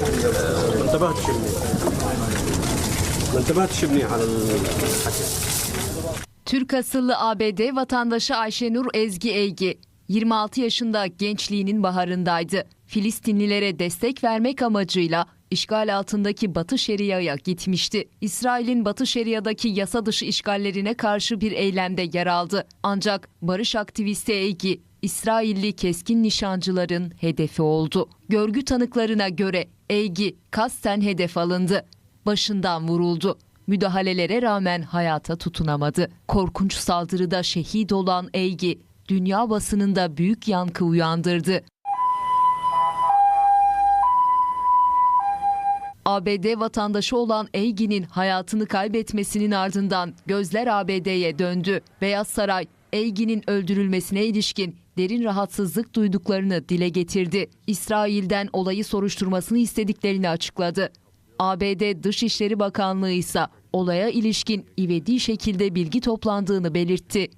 ما انتبهتش منيح ما انتبهتش منيح على الحكي Türk asıllı ABD vatandaşı Ayşenur Ezgi Eygi 26 yaşında gençliğinin baharındaydı. Filistinlilere destek vermek amacıyla işgal altındaki Batı Şeria'ya gitmişti. İsrail'in Batı Şeria'daki yasa dışı işgallerine karşı bir eylemde yer aldı. Ancak barış aktivisti Eygi İsrailli keskin nişancıların hedefi oldu. Görgü tanıklarına göre Eygi kasten hedef alındı. Başından vuruldu. Müdahalelere rağmen hayata tutunamadı. Korkunç saldırıda şehit olan Eygi, dünya basınında büyük yankı uyandırdı. ABD vatandaşı olan Eygi'nin hayatını kaybetmesinin ardından gözler ABD'ye döndü. Beyaz Saray, Eygi'nin öldürülmesine ilişkin derin rahatsızlık duyduklarını dile getirdi. İsrail'den olayı soruşturmasını istediklerini açıkladı. ABD Dışişleri Bakanlığı ise olaya ilişkin ivedi şekilde bilgi toplandığını belirtti.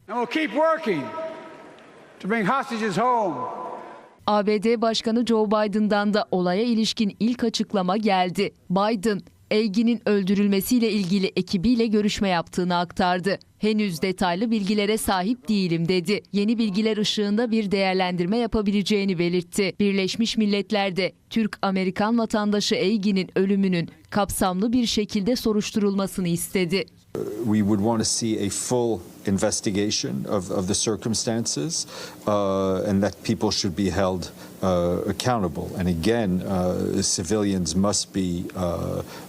ABD Başkanı Joe Biden'dan da olaya ilişkin ilk açıklama geldi. Biden, Eygi'nin öldürülmesiyle ilgili ekibiyle görüşme yaptığını aktardı. Henüz detaylı bilgilere sahip değilim dedi. Yeni bilgiler ışığında bir değerlendirme yapabileceğini belirtti. Birleşmiş Milletler'de Türk-Amerikan vatandaşı Eygi'nin ölümünün kapsamlı bir şekilde soruşturulmasını istedi. we would want to see a full investigation of, of the circumstances uh, and that people should be held uh, accountable. And again, uh, civilians must be,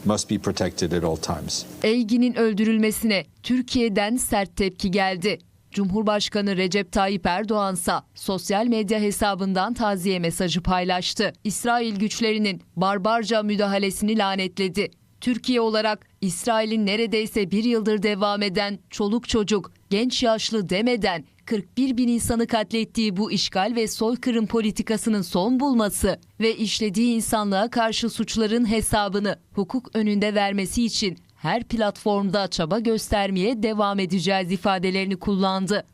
must be protected at all times. Eygi'nin öldürülmesine Türkiye'den sert tepki geldi. Cumhurbaşkanı Recep Tayyip Erdoğan sosyal medya hesabından taziye mesajı paylaştı. İsrail güçlerinin barbarca müdahalesini lanetledi. Türkiye olarak İsrail'in neredeyse bir yıldır devam eden çoluk çocuk, genç yaşlı demeden 41 bin insanı katlettiği bu işgal ve soykırım politikasının son bulması ve işlediği insanlığa karşı suçların hesabını hukuk önünde vermesi için her platformda çaba göstermeye devam edeceğiz ifadelerini kullandı.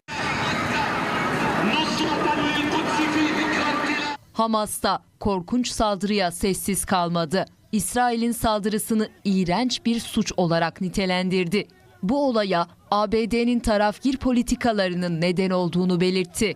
Hamas da korkunç saldırıya sessiz kalmadı. İsrail'in saldırısını iğrenç bir suç olarak nitelendirdi. Bu olaya ABD'nin tarafgir politikalarının neden olduğunu belirtti.